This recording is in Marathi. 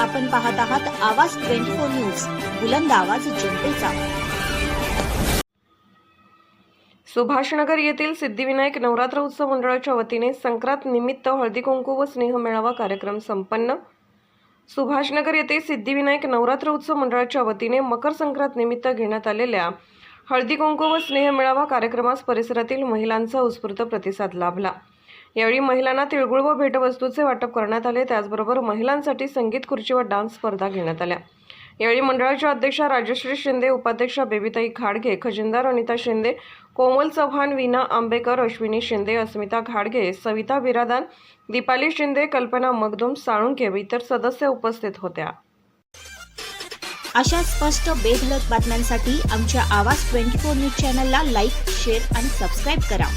आपण पाहत आहात आवाज ट्वेंटी फोर न्यूज. बुलंद आवाज जनतेचा. सुभाषनगर येथील सिद्धिविनायक नवरात्र उत्सव मंडळाच्या वतीने संक्रांत निमित्त हळदी कुंकू व स्नेह मेळावा कार्यक्रम संपन्न. सुभाषनगर येथे सिद्धिविनायक नवरात्र उत्सव मंडळाच्या वतीने मकर संक्रांत निमित्त घेण्यात आलेल्या हळदी कुंकू व स्नेह मेळावा कार्यक्रमास परिसरातील महिलांचा उत्स्फूर्त प्रतिसाद लाभला. यावेळी महिलांना तिळगुळ व भेटवस्तूचे वाटप करण्यात आले. त्याचबरोबर महिलांसाठी संगीत खुर्ची व डान्स स्पर्धा घेण्यात आल्या. यावेळी मंडळाच्या अध्यक्षा राजश्री शिंदे उपाध्यक्षा बेबीताई खाडगे खजिनदार अनिता शिंदे कोमल चव्हाण विना आंबेकर अश्विनी शिंदे अस्मिता घाडगे सविता बिरादान दीपाली शिंदे कल्पना मगदुम साळुंके इतर सदस्य उपस्थित होत्या. अशा स्पष्ट बेधडक बातम्यांसाठी आमच्या आवाज ट्वेंटी फोर न्यूज चॅनलला लाईक शेअर आणि सबस्क्राईब करा.